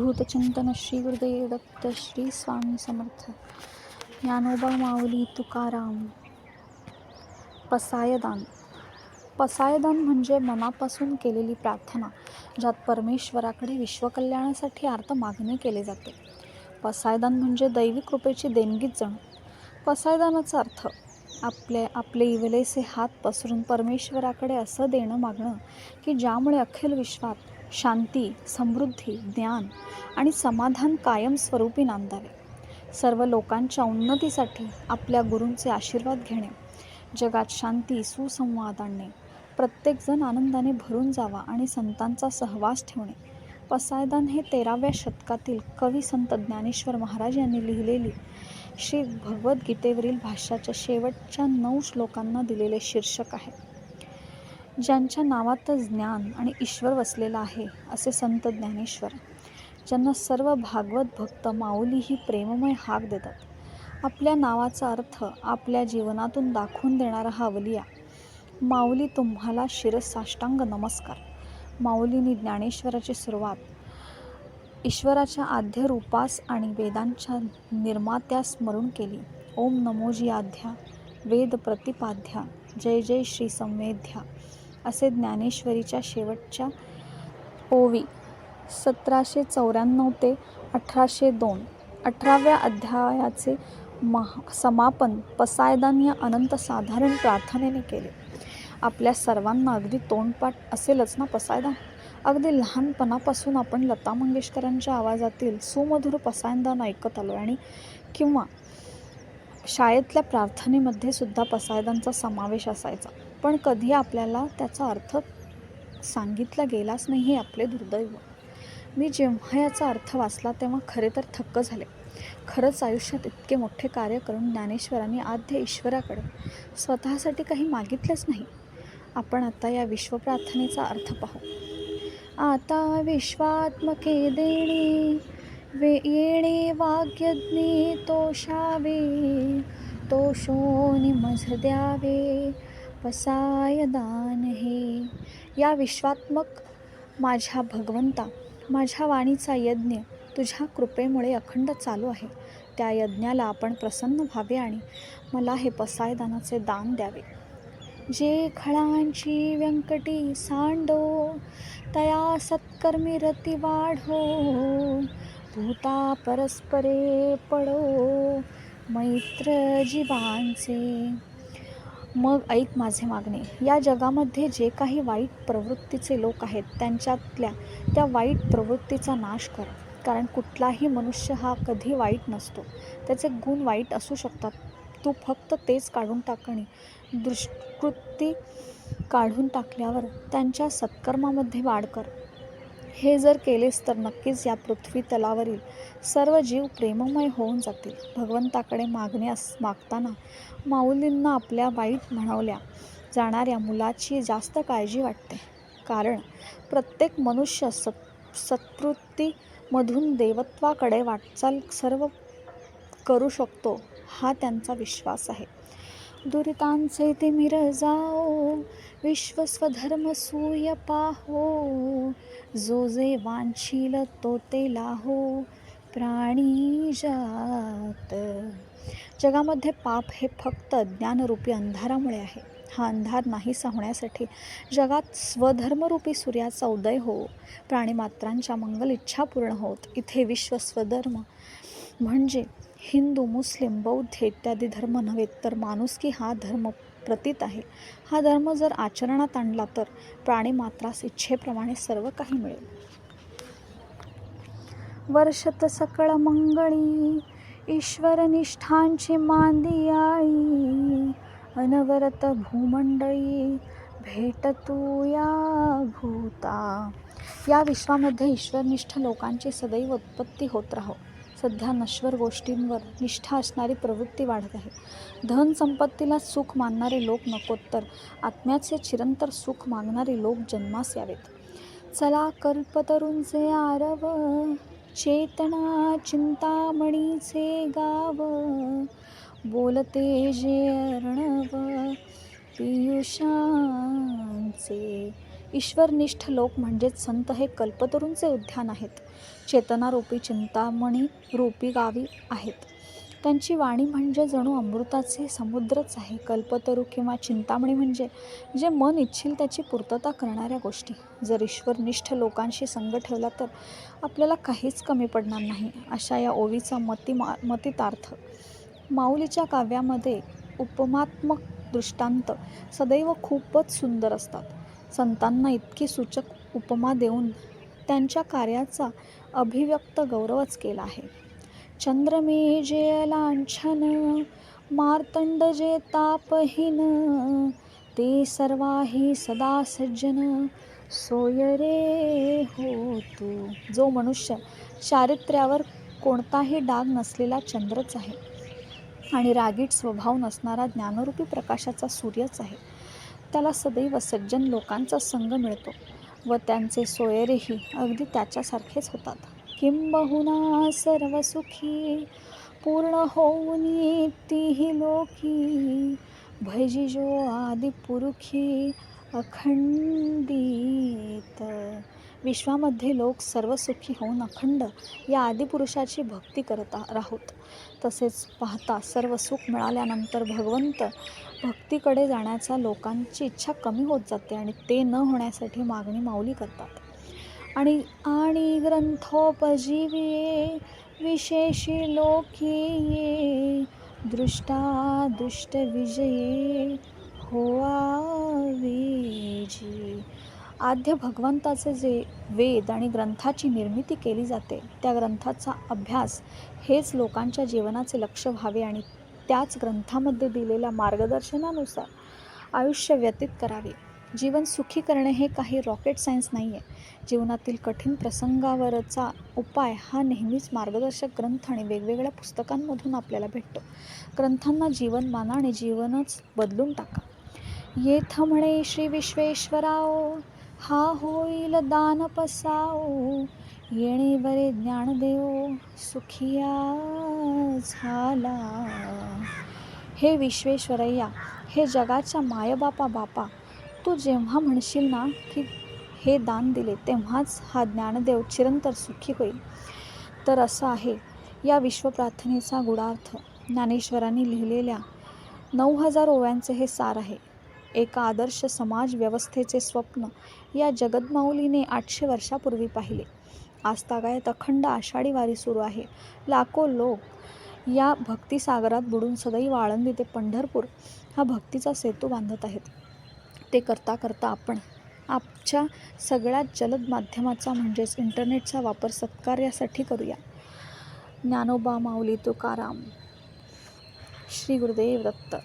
भूतचिंतन श्री गुरुदेव दत्त श्री स्वामी समर्थ ज्ञानोबा माऊली तुकाराम पसायदान। पसायदान म्हणजे मनापासून केलेली प्रार्थना ज्यात परमेश्वराकडे विश्वकल्याणासाठी अर्थ मागणी केले जाते. पसायदान म्हणजे दैवी कृपेची देणगीच जण. पसायदानाचा अर्थ आपले आपले इवलेसे हात पसरून परमेश्वराकडे असं देणं मागणं की ज्यामुळे अखिल विश्वात शांती समृद्धी ज्ञान आणि समाधान कायमस्वरूपी नांदावे. सर्व लोकांच्या उन्नतीसाठी आपल्या गुरूंचे आशीर्वाद घेणे जगात शांती सुसंवाद आणणे प्रत्येकजण आनंदाने भरून जावा आणि संतांचा सहवास ठेवणे. पसायदान हे तेराव्या शतकातील कवी संत ज्ञानेश्वर महाराज यांनी लिहिलेली श्री भगवद्गीतेवरील भाष्याच्या शेवटच्या नऊ श्लोकांना दिलेले शीर्षक आहे. ज्यांच्या नावातच ज्ञान आणि ईश्वर वसलेला आहे असे संत ज्ञानेश्वर. ज्यांना सर्व भागवत भक्त माऊली ही प्रेममय हाक देतात. आपल्या नावाचा अर्थ आपल्या जीवनातून दाखवून देणारा हा अवलिया. माऊली तुम्हाला शिरसाष्टांग नमस्कार. माऊलीनी ज्ञानेश्वराची सुरुवात ईश्वराच्या आद्य रूपास आणि वेदांच्या निर्मात्यास स्मरून केली. ओम नमोजी आध्या वेद प्रतिपाध्या जय जय श्री संवेद्या. असे ज्ञानेश्वरीच्या शेवटच्या ओवी सतराशे चौऱ्याण्णव ते अठराशे दोन. अठराव्या अध्यायाचे महा समापन पसायदान या अनंत साधारण प्रार्थनेने केले. आपल्या सर्वांना अगदी तोंडपाठ असेलच ना पसायदान अगदी लहानपणापासून आपण लता मंगेशकरांच्या आवाजातील सुमधुर पसायदान ऐकत आलो आणि किंवा शाळेतल्या प्रार्थनेमध्ये सुद्धा पसायदांचा समावेश असायचा. पण कधी आपल्याला त्याचा अर्थ सांगितला गेलाच नाही हे आपले दुर्दैव. मी जेव्हा याचा अर्थ वाचला तेव्हा खरे तर थक्क झाले. खरंच आयुष्यात इतके मोठे कार्य करून ज्ञानेश्वरांनी आद्य ईश्वराकडे स्वतःसाठी काही मागितलंच नाही. आपण आता या विश्वप्रार्थनेचा अर्थ पाहू. आता विश्वात्मके देणे वे येणे वाग्यज्ञे तोषावे तोषोनि मज द्यावे. पसायदान हे? या विश्वात्मक माझ्या भगवंता माझ्या वाणीचा यज्ञ तुझ्या कृपेमुळे अखंड चालू आहे. त्या यज्ञाला आपण प्रसन्न व्हावे आणि मला हे पसायदानाचे दान द्यावे. जे खळांची व्यंकटी सांडो तया सत्कर्मी रती वाढो भूता परस्परे पडो मैत्र जीवांचे मग ऐक माझे मागणे. या जगामध्ये जे काही वाईट प्रवृत्तीचे लोक आहेत त्यांच्यातल्या त्या वाईट प्रवृत्तीचा नाश कर. कारण कुठलाही मनुष्य हा कधी वाईट नसतो. त्याचे गुण वाईट असू शकतात. तू फक्त तेच काढून टाकणे दुष्कृती काढून टाकल्यावर त्यांच्या सत्कर्मामध्ये वाढ कर. हे जर केलेस तर नक्कीच या पृथ्वी तलावरील सर्व जीव प्रेममय होऊन जातील. भगवंताकडे मागण्यास मागताना माऊलींना आपल्या वाईट म्हणवल्या जाणाऱ्या मुलाची जास्त काळजी वाटते. कारण प्रत्येक मनुष्य सत् सत्वृत्तीमधून देवत्वाकडे वाटचाल सर्व करू शकतो हा त्यांचा विश्वास आहे. दुरितांचे ते मिर जाओ विश्वस्वधर्म सूय पाहो जो जे वांछील तो ते लाहो प्राणी जात. जगामध्ये पाप हे फक्त ज्ञानरूपी अंधारामुळे आहे. हा अंधार नाहीसा होण्यासाठी जगात स्वधर्मरूपी सूर्याचा उदय हो प्राणीमात्रांच्या मंगल इच्छा पूर्ण होत. इथे विश्व स्वधर्म म्हणजे हिंदू मुस्लिम बौद्ध इत्यादी धर्म नव्हे तर माणुसकी हा धर्म प्रतीत आहे. हा धर्म जर आचरणात आणला तर प्राणीमात्रास इच्छेप्रमाणे सर्व काही मिळेल. वर्षत सकळ मंगळी ईश्वरनिष्ठांची मांदियाळी अनवरत भूमंडळी भेटतू या भूता. या विश्वामध्ये ईश्वरनिष्ठ लोकांची सदैव उत्पत्ती होत राहो. सध्या नश्वर गोष्टींवर निष्ठा असणारी प्रवृत्ती वाढत आहे. धन संपत्तीला सुख मानणारे लोक नकोत तर आत्म्याचे चिरंतर सुख मागणारे लोक जन्मास यावेत. चला कल्पतरुंचे आरव चेतना चिंतामणीचे गाव बोलते जे अर्णव पियुषांचे ईश्वरनिष्ठ लोक म्हणजेच संत हे कल्पतरूंचे उद्यान आहेत. चेतनारूपी चिंतामणी रूपी गावी आहेत. त्यांची वाणी म्हणजे जणू अमृताचे समुद्रच आहे. कल्पतरू किंवा चिंतामणी म्हणजे जे मन इच्छिल त्याची पूर्तता करणाऱ्या गोष्टी. जर ईश्वरनिष्ठ लोकांशी संग ठेवला तर आपल्याला काहीच कमी पडणार नाही अशा या ओवीचा मती मा मतितार्थ. माऊलीच्या काव्यामध्ये उपमात्मक दृष्टांत सदैव खूपच सुंदर असतात. संतांना इतकी सूचक उपमा देऊन त्यांच्या कार्याचा अभिव्यक्त गौरवच केला आहे. चंद्रमे जे लांछन मार्तंड जे तापहीन ते सर्वाही सदा सज्जन सोय रे हो तू. जो मनुष्य चारित्र्यावर कोणताही डाग नसलेला चंद्रच आहे. आणि रागीट स्वभाव नसणारा ज्ञानरूपी प्रकाशाचा सूर्यच आहे. त्याला सदैव सज्जन लोकांचा संग मिळतो व त्यांचे सोयरेही अगदी त्याच्यासारखेच होतात. किंबहुना सर्व सुखी पूर्ण होऊन तीही लोकी भैजिजो आदिपुरुखी अखंडित विश्वामध्ये लोक सर्व सुखी होऊन अखंड या आदिपुरुषाची भक्ती करत आ- राहोत. तसेच पाहता सर्व सुख मिळाल्यानंतर भगवंत भक्तीकडे जाण्याचा लोकांची इच्छा कमी होत जाते आणि ते न होण्यासाठी मागणी माऊली करतात. आणि आणि ग्रंथोपजीवी विशेषी लोकी ये दृष्टा दुष्ट विजये होआवेजी आद्य भगवंताचे जे वेद आणि ग्रंथाची निर्मिती केली जाते त्या ग्रंथाचा अभ्यास हेच लोकांच्या जीवनाचे लक्ष व्हावे आणि त्याच ग्रंथामध्ये दिलेल्या मार्गदर्शनानुसार आयुष्य व्यतीत करावे. जीवन सुखी करणे हे काही रॉकेट सायन्स नाही आहे जीवनातील कठीण प्रसंगावरचा उपाय हा नेहमीच मार्गदर्शक ग्रंथ आणि वेगवेगळ्या पुस्तकांमधून आपल्याला भेटतो. ग्रंथांना जीवन माना आणि जीवनच बदलून टाका. येथ म्हणे श्री विश्वेश्वराओ हा होईल दान पसाओ येणे बरे ज्ञानदेव सुखिया झाला. हे विश्वेश्वरय्या हे जगाच्या मायबापा बापा तू जेव्हा म्हणशील ना की हे दान दिले तेव्हाच हा ज्ञानदेव चिरंतर सुखी होईल. तर असं आहे या विश्वप्रार्थनेचा गुणार्थ ज्ञानेश्वरांनी लिहिलेल्या नऊ हजार ओव्यांचे हे सार आहे. एका आदर्श समाज व्यवस्थेचे स्वप्न या जगदमाऊलीने आठशे वर्षापूर्वी पाहिले. आजतागायत अखंड आषाढी वारी सुरू आहे. लाखो लोक या भक्तिसागरात बुडून सदैव आळंदी ते पंढरपूर हा भक्तीचा सेतू बांधत आहेत. ते करता करता आपण आमच्या सगळ्यात जलद माध्यमाचा म्हणजेच इंटरनेटचा वापर सत्कार्यासाठी करूया. ज्ञानोबा माऊली तुकाराम श्री गुरुदेव दत्त.